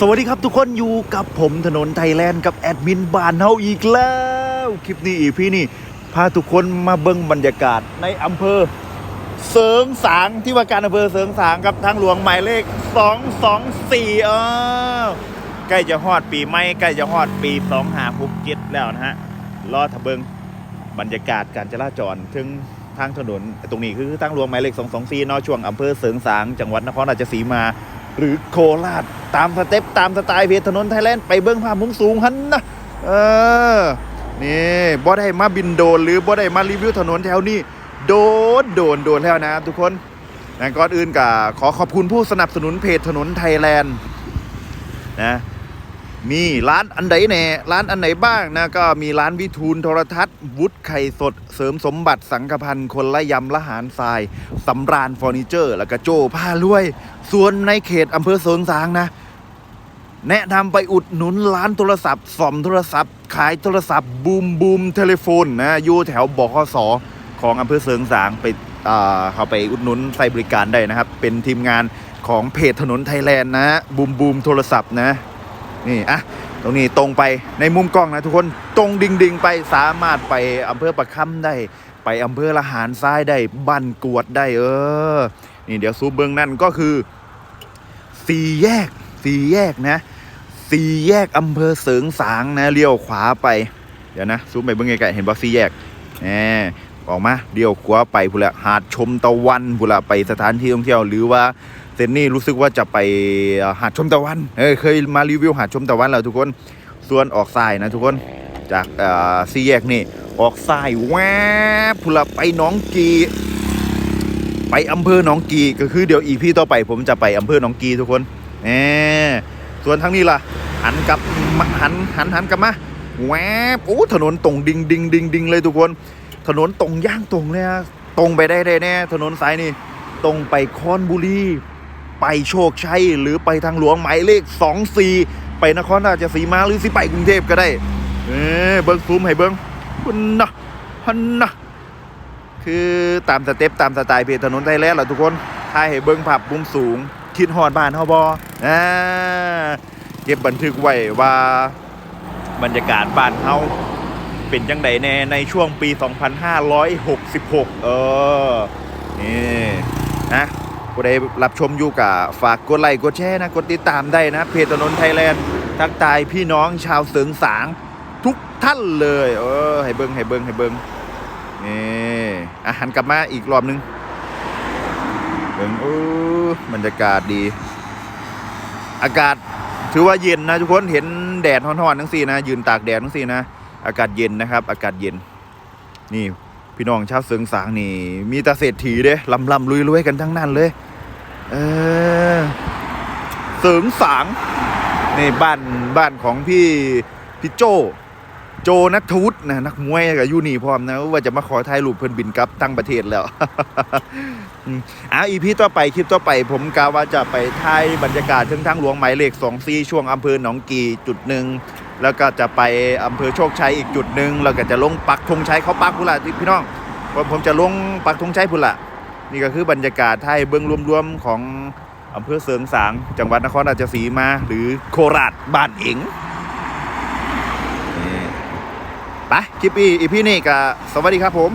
สวัสดีครับทุกคนอยู่กับผมถนนไทยแลนด์กับแอดมินบานเฮาอีกแล้ว คลิปนี้อีพี่นี่ พาทุกคนมาเบิ่งบรรยากาศในอำเภอ เสริงสางที่ว่าการอำเภอเสริงสางกับทางหลวงหมายเลข 224เออใกล้จะฮอดปีใหม่ใกล้จะฮอดปี2567แล้วนะฮะรอทะเบิงบรรยากาศการจราจรถึงทางถนนตรงนี้คือทางหลวงหมายเลข 224นอช่วงอำเภอเสริงสางจังหวัดนครราชสีมา หรือโคราชตามสเต็ปตามสไตล์เพจถนนไทยแลนด์ไปเบิ้งภาพมุมสูงหันนะเออนี่บ่ได้มาบินโดนหรือบ่ได้มารีวิวถนนแถวนี้โดนโดนโดนแล้วนะทุกคนนะก่อนอื่นก็ขอขอบคุณผู้สนับสนุนเพจถนนไทยแลนด์นะ มีร้านอันไหนแน่ร้านอันไหนบ้างนะก็มีร้านวิทูลโทรทัศน์วุฒิไข่สด เสริมสมบัติสังกพันธ์คนละยำละหารทรายสำราญเฟอร์นิเจอร์ แล้วก็โจ้ผ้ารวย ส่วนในเขตอำเภอเสริงสางนะ แนะนำไปอุดหนุนร้านโทรศัพท์สอมโทรศัพท์ ขายโทรศัพท์บูมบูมเทเลโฟนนะอยู่แถวบขสของอำเภอเสริงสางไปอ่าเขาไปอุดหนุนใส่บริการได้นะครับ เป็นทีมงานของเพจถนนไทยแลนด์นะบูมบูมโทรศัพท์นะ นี่อะตรงนี้ตรงไปในมุมกล้องนะทุกคนตรงดิ่งดิ่งๆไปสามารถไปอำเภอประคำได้ ไปอำเภอละหารทรายได้บ้านกวดได้เออ นี่เดี๋ยวซูเบื้องนั่นก็คือสี่แยกสี่แยกนะสี่แยกอำเภอเสริงสางนะเลี้ยวขวาไป เดี๋ยวนะซูมไปเบื้องไกลๆเห็นบ่สี่แยกแหมออกมาเลี้ยวขวาไปพุ่นละหาดชมตะวันพุ่นละไปสถานที่ท่องเที่ยวหรือว่า เซนนี่รู้สึกว่าจะไปหาดชมตะวันเเคยมารีวิวหาดชมตะวันแล้วทุกคนส่วนออกซ้ายนะทุกคนจากสี่แยกนี่ออกซ้ายแวบพุ่นละไปหน้องกี ไปอำเภอหนองกีก็คือเดี๋ยวอีพี่ต่อไปผมจะไปอำเภอหนองกีทุกคนแหมส่วนทางนี้ล่ะหันกลับหันหันหันกลับมาแวบโอ้ถนนตรงดิงดิงดิงดิงเลยทุกคน ถนนตรงย่างตรงเลยอะตรงไปได้ได้แน่ถนนสายนี่ตรงไปคอนบุรี ไปโชคชัยหรือไปทางหลวงหมายเลข 24 ไปนครราชสีมาหรือสิไปกรุงเทพก็ได้ เออเบิ้งซูมให้เบิ้งพันนะพันนะคือตามสเต็ปตามสไตล์เพจถนนไทยแลนด์แหละทุกคนถ่ายให้เบิ้งภาพมุมสูง คิดฮอดบ้านเฮาบ่อ่าเก็บบันทึกไว้ว่าบรรยากาศบ้านเฮาเป็นจังไดแน่ในช่วงปี 2566 เออ นี่นะ ผู้ใดรับชมอยู่กับฝากกดไลค์กดแชร์นะกดติดตามได้นะ เพจถนนไทยแลนด์ทักทายพี่น้องชาวเสริงสางทุกท่านเลย เออให้เบิ้งให้เบิ้งให้เบิ้งนี่อาหันกลับมาอีกรอบนึงเบิงโอ้บรรยากาศดี อากาศถือว่าเย็นนะทุกคนเห็นแดดฮ้อนๆทั้งสี่นะยืนตากแดดทั้งสี่นะอากาศเย็นนะครับ อากาศเย็นนี่ พี่น้องชาวเสืองสางนี่ มีแตาเศรษฐีเด้ลำลำรวยๆกันทั้งนั้นเลย เออเสริงสางนี่บ้านบ้านของพี่พี่โจโจนัทวุฒินะนักมวยกับยูนี่พร้อมนะว่าจะมาขอถ่ายรูปเพิ่นบินกลับตั้งประเทศแล้วอะอีพีต่อไปคลิปต่อไป ผมกาว่าจะไปถ่ายบรรยากาศถึงทางหลวงหมายเลข2 4ช่วงอำเภอหนองกีจุดหนึ่ง แล้วก็จะไปอำเภอโชคชัยอีกจุดหนึ่งแล้วก็จะลงปักธงชัยเขาปักพุนละพี่น้องผมผมจะลงปักธงชัยพุนละนี่ก็คือบรรยากาศไทยเบื้องรวมๆของอำเภอเสริงสาง จังหวัดนครราชสีมา หรือโคราชบ้านเองไปคลิปอีอีพี่นี่ก็สวัสดีครับผม